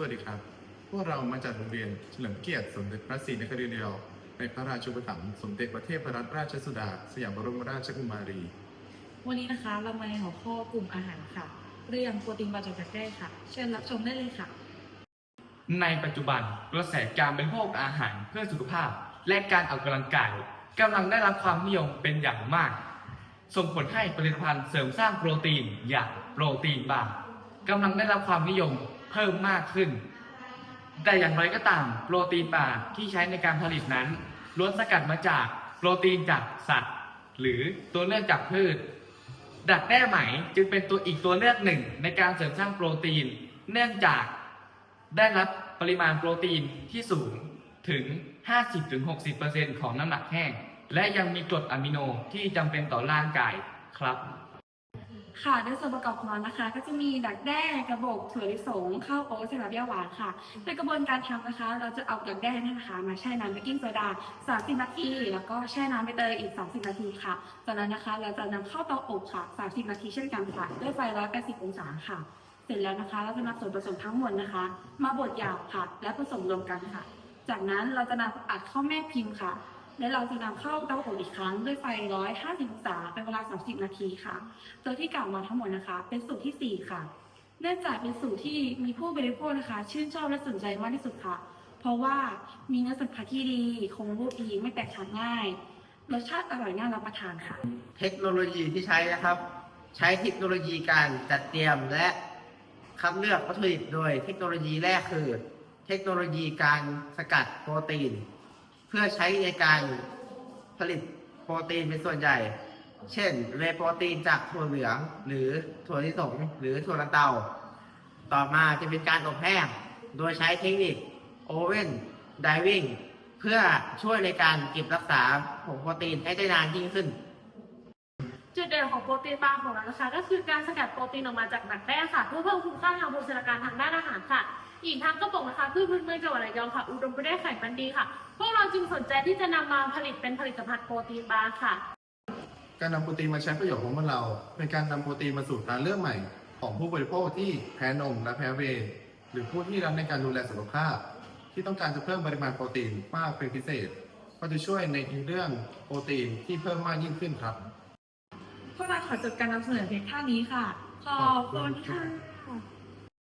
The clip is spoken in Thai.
สวัสดีครับ พวกเรามาจากโรงเรียนเฉลิมพระเกียรติสมเด็จพระศรีนครินทร์เดียวในพระราชูปถัมภ์สมเด็จพระเทพรัตนราชสุดา สยามบรมราชกุมารี วันนี้นะคะเรามาในหัวข้อกลุ่มอาหารค่ะ เรื่องโปรตีนมาจากดักแด้ค่ะ เชิญรับชมได้เลยค่ะ ในปัจจุบันกระแสการบริโภคอาหารเพื่อสุขภาพ และการออกกำลังกายกำลังได้รับความนิยมเป็นอย่างมาก ส่งผลให้ผลิตภัณฑ์เสริมสร้างโปรตีนอย่างโปรตีนบาร์กำลังได้รับความนิยม เพิ่มมากขึ้น แต่อย่างไรก็ตาม โปรตีนบาที่ใช้ในการผลิตนั้นล้วนสกัดมาจากโปรตีนจากสัตว์ หรือตัวเลือกจากพืช ดักแด้ไหมจึงเป็นตัวอีกตัวเลือกหนึ่งในการเสริมสร้างโปรตีน เนื่องจากได้รับปริมาณโปรตีนที่สูงถึง 50-60%ของน้ำหนักแห้ง และยังมีกรดอะมิโนที่จำเป็นต่อร่างกายครับ ค่ะโดยส่วนประกอบของมันนะคะ ก็จะมีดักแด้กระบอกถั่วลิสงข้าวโอ๊ตสลับยาหวานค่ะในกระบวนการทำนะคะ เราจะเอาดักแด้เนยนะคะ มาแช่น้ำเบกกิ้งโซดา 30 นาที แล้วก็แช่น้ำใบเตยอีก 30 นาทีค่ะ จากนั้นนะคะเราจะนำเข้าเตาอบค่ะ 30 นาทีเช่นกันค่ะด้วยไฟ 180 องศาค่ะ เสร็จแล้วนะคะเราจะนำส่วนผสมทั้งหมดนะคะ มาบดหยาบค่ะ และผสมรวมกันค่ะ จากนั้นเราจะนำอัดเข้าแม่พิมพ์ค่ะ และเราจะนำเข้าเตาอบอีกครั้งด้วยไฟ 150 องศาเป็นเวลา 30 นาทีค่ะ ตัวที่กล่าวมาทั้งหมดนะคะ เป็นสูตรที่ 4 ค่ะ เนื่องจากเป็นสูตรที่มีผู้บริโภคนะคะ ชื่นชอบและสนใจมากที่สุดค่ะ เพราะว่ามีเนื้อสัมผัสที่ดี คงรูปดีไม่แตกขาดง่าย รสชาติอร่อยน่ารับประทานค่ะ เทคโนโลยีที่ใช้นะครับ ใช้เทคโนโลยีการจัดเตรียมและคัดเลือกวัตถุดิบโดยเทคโนโลยีแรกคือ เทคโนโลยีการสกัดโปรตีน เพื่อใช้ในการผลิตโปรตีนเป็นส่วนใหญ่ เช่นเวย์โปรตีนจากถั่วเหลือง หรือถั่วลิสงหรือถั่วลันเตา ต่อมาจะเป็นการอบแห้งโดยใช้เทคนิคโอเว่นไดวิ่งเพื่อช่วยในการเก็บรักษาผงโปรตีนให้ได้นานยิ่งขึ้น จุดเด่นของโปรตีนบาร์ของเรานะคะ ก็คือการสกัดโปรตีนออกมาจากดักแด้ค่ะเพื่อเพิ่มคุณค่าทางโภชนาการทางด้านอาหารค่ะ อีกทั้งกระป๋องนะคะพืชพื้นเมืองจังหวัดระยองค่ะ อุดมไปด้วยไขมันดีค่ะพวกเรา จึงสนใจที่จะนำมาผลิตเป็นผลิตภัณฑ์โปรตีนบาร์ค่ะ การนำโปรตีนมาใช้ประโยชน์ของพวกเราเป็นการนำโปรตีนมาสู่ทางเลือกใหม่ ของผู้บริโภคที่แพ้นมและแพ้เวย์หรือผู้ที่รักในการดูแลสุขภาพ ที่ต้องการจะเพิ่มปริมาณโปรตีนมากเป็นพิเศษ ก็จะช่วยในเรื่องโปรตีนที่เพิ่มมากยิ่งขึ้นครับ พวกเราขอจบการนำเสนอเพียงเท่านี้ค่ะ ขอบคุณค่ะ